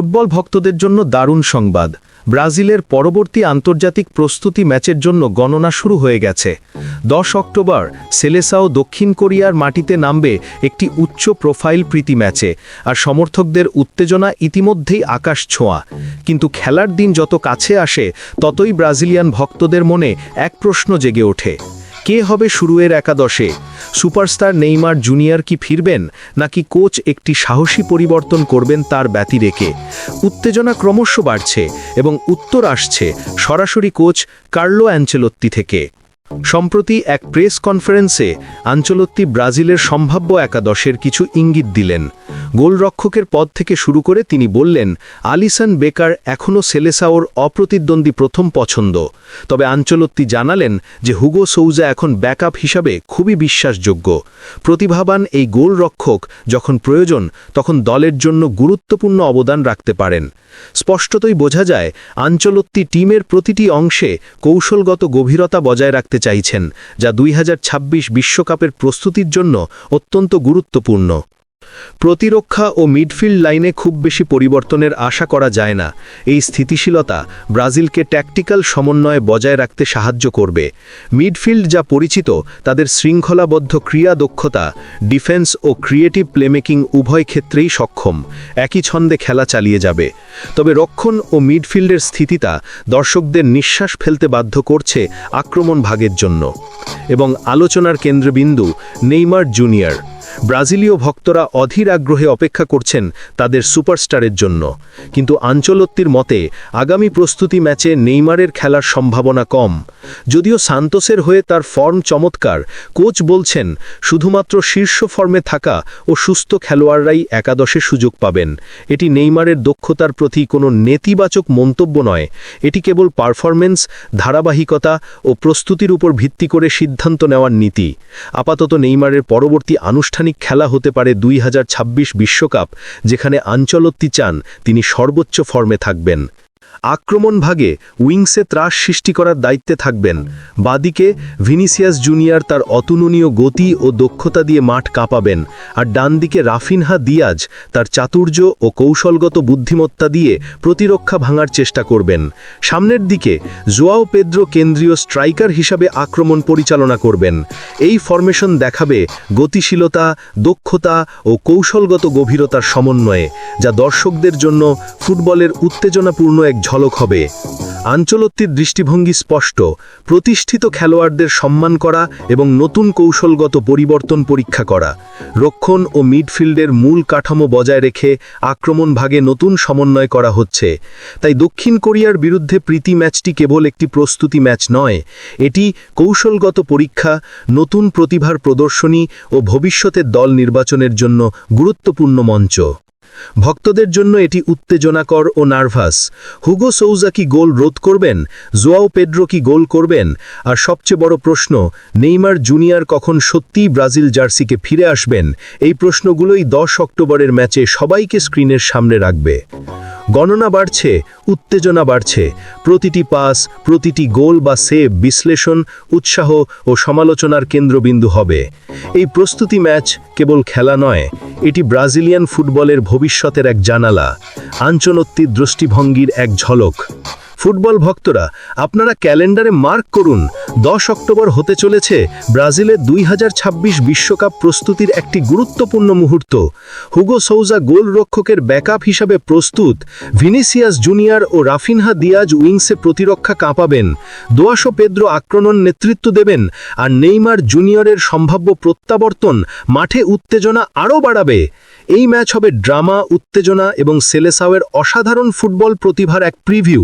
Football ভক্তদের জন্য দারুণ সংবাদ। ব্রাজিলের পরবর্তী আন্তর্জাতিক প্রস্তুতি ম্যাচের জন্য গণনা শুরু হয়ে গেছে। দশ অক্টোবর, সেলেসাও দক্ষিণ কোরিয়ার মাটিতে নামবে একটি উচ্চ প্রোফাইল প্রীতি ম্যাচে আর সমর্থকদের উত্তেজনা ইতিমধ্যেই আকাশ ছোঁয়া। কিন্তু খেলার দিন যত কাছে আসে, ততই ব্রাজিলিয়ান ভক্তদের মনে এক প্রশ্ন জেগে ওঠে। কে হবে শুরুয়ের একাদশে? সুপারস্টার নেইমার জুনিয়র কি ফিরবেন, নাকি কোচ একটি সাহসী পরিবর্তন করবেন তার ব্যতি রেখে উত্তেজনা ক্রমশ বাড়ছে এবং উত্তর আসছে সরাসরি কোচ কার্লো অ্যাঞ্চেলত্তি থেকে। সম্প্রতি এক প্রেস কনফারেন্সে আঞ্চলত্তি ব্রাজিলের সম্ভাব্য একাদশের কিছু ইঙ্গিত দিলেন। গোলরক্ষকের পদ থেকে শুরু করে তিনি বললেন, আলিসান বেকার এখনও সেলেসাওর অপ্রতিদ্বন্দ্বী প্রথম পছন্দ। তবে আঞ্চলত্তি জানালেন যে হুগো সৌজা এখন ব্যাকআপ হিসাবে খুবই বিশ্বাসযোগ্য। প্রতিভাবান এই গোলরক্ষক যখন প্রয়োজন, তখন দলের জন্য গুরুত্বপূর্ণ অবদান রাখতে পারেন। স্পষ্টতই বোঝা যায়, আঞ্চলত্তি টিমের প্রতিটি অংশে কৌশলগত গভীরতা বজায় রাখতে চাইছেন, যা দুই বিশ্বকাপের প্রস্তুতির জন্য অত্যন্ত গুরুত্বপূর্ণ। প্রতিরক্ষা ও মিডফিল্ড লাইনে খুব বেশি পরিবর্তনের আশা করা যায় না। এই স্থিতিশীলতা ব্রাজিলকে ট্যাকটিক্যাল সমন্বয়ে বজায় রাখতে সাহায্য করবে। মিডফিল্ড যা পরিচিত, তাদের শৃঙ্খলাবদ্ধ ক্রিয়া দক্ষতা, ডিফেন্স ও ক্রিয়েটিভ প্লেমেকিং উভয় ক্ষেত্রেই সক্ষম। একই ছন্দে খেলা চালিয়ে যাবে। তবে রক্ষণ ও মিডফিল্ডের স্থিতিতা দর্শকদের নিঃশ্বাস ফেলতে বাধ্য করছে আক্রমণ ভাগের জন্য। এবং আলোচনার কেন্দ্রবিন্দু নেইমার জুনিয়র। ব্রাজিলীয় ভক্তরা অধীর আগ্রহে অপেক্ষা করছেন তাদের সুপারস্টারের জন্য। কিন্তু আঞ্চলত্তির মতে, আগামী প্রস্তুতি ম্যাচে নেইমারের খেলার সম্ভাবনা কম। যদিও সান্তোসের হয়ে তার ফর্ম চমৎকার, কোচ বলছেন, শুধুমাত্র শীর্ষ ফর্মে থাকা ও সুস্থ খেলোয়াড়রাই একাদশে সুযোগ পাবেন। এটি নেইমারের দক্ষতার প্রতি কোনো নেতিবাচক মন্তব্য নয়। এটি কেবল পারফরমেন্স ধারাবাহিকতা ও প্রস্তুতির উপর ভিত্তি করে সিদ্ধান্ত নেওয়ার নীতি। আপাতত নেইমারের পরবর্তী আনুষ্ঠানিক খেলা হতে পারে দুই বিশ্বকাপ যেখানে আঞ্চলত্তি চান তিনি সর্বোচ্চ ফর্মে থাকবেন। আক্রমণ ভাগে উইংসে ত্রাস সৃষ্টি করার দায়িত্বে থাকবেন। বাদিকে ভিনিসিয়াস জুনিয়র তার অতুলনীয় গতি ও দক্ষতা দিয়ে মাঠ কাঁপাবেন আর ডান দিকে রাফিনহা দিয়াজ তার চাতুর্য ও কৌশলগত বুদ্ধিমত্তা দিয়ে প্রতিরক্ষা ভাঙার চেষ্টা করবেন। সামনের দিকে জোয়াও পেদ্রো কেন্দ্রীয় স্ট্রাইকার হিসাবে আক্রমণ পরিচালনা করবেন। এই ফরমেশন দেখাবে গতিশীলতা, দক্ষতা ও কৌশলগত গভীরতার সমন্বয়ে, যা দর্শকদের জন্য ফুটবলের উত্তেজনাপূর্ণ এক ঝলক হবে। আঞ্চলত্তির দৃষ্টিভঙ্গি স্পষ্ট। প্রতিষ্ঠিত খেলোয়াড়দের সম্মান করা এবং নতুন কৌশলগত পরিবর্তন পরীক্ষা করা। রক্ষণ ও মিডফিল্ডের মূল কাঠামো বজায় রেখে আক্রমণ ভাগে নতুন সমন্বয় করা হচ্ছে। তাই দক্ষিণ কোরিয়ার বিরুদ্ধে প্রীতি ম্যাচটি কেবল একটি প্রস্তুতি ম্যাচ নয়, এটি কৌশলগত পরীক্ষা, নতুন প্রতিভার প্রদর্শনী ও ভবিষ্যতের দল নির্বাচনের জন্য গুরুত্বপূর্ণ মঞ্চ। ভক্তদের জন্য এটি উত্তেজনাকর ও নার্ভাস। হুগো সৌজা কি গোল রোধ করবেন? জোয়াও পেড্রো কি গোল করবেন? আর সবচেয়ে বড় প্রশ্ন, নেইমার জুনিয়র কখন সত্যিই ব্রাজিল জার্সিকে ফিরে আসবেন? এই প্রশ্নগুলোই দশ অক্টোবরের ম্যাচে সবাইকে স্ক্রিনের সামনে রাখবে। গণনা বাড়ছে, উত্তেজনা বাড়ছে। প্রতিটি পাস, প্রতিটি গোল বা সেভ, বিশ্লেষণ, উৎসাহ ও সমালোচনার কেন্দ্রবিন্দু হবে। এই প্রস্তুতি ম্যাচ কেবল খেলা নয়, এটি ব্রাজিলিয়ান ফুটবলের ভবিষ্যতের এক জানালা। আঞ্চলত্তি দৃষ্টিভঙ্গির এক ঝলক। ফুটবল ভক্তরা, আপনারা ক্যালেন্ডারে মার্ক করুন। দশ অক্টোবর হতে চলেছে ব্রাজিলের দুই বিশ্বকাপ প্রস্তুতির একটি গুরুত্বপূর্ণ মুহূর্ত। হুগো সৌজা গোলরক্ষকের ব্যাকআপ হিসাবে প্রস্তুত, ভিনিসিয়াস জুনিয়র ও রাফিনহা দিয়াজ উইংসে প্রতিরক্ষা কাঁপাবেন। দোয়াশো পেদ্রো আক্রমণ নেতৃত্ব দেবেন আর নেইমার জুনিয়রের সম্ভাব্য প্রত্যাবর্তন মাঠে উত্তেজনা আরও বাড়াবে। এই ম্যাচ হবে ড্রামা, উত্তেজনা এবং সেলেসাওয়ের অসাধারণ ফুটবল প্রতিভার এক প্রিভিউ।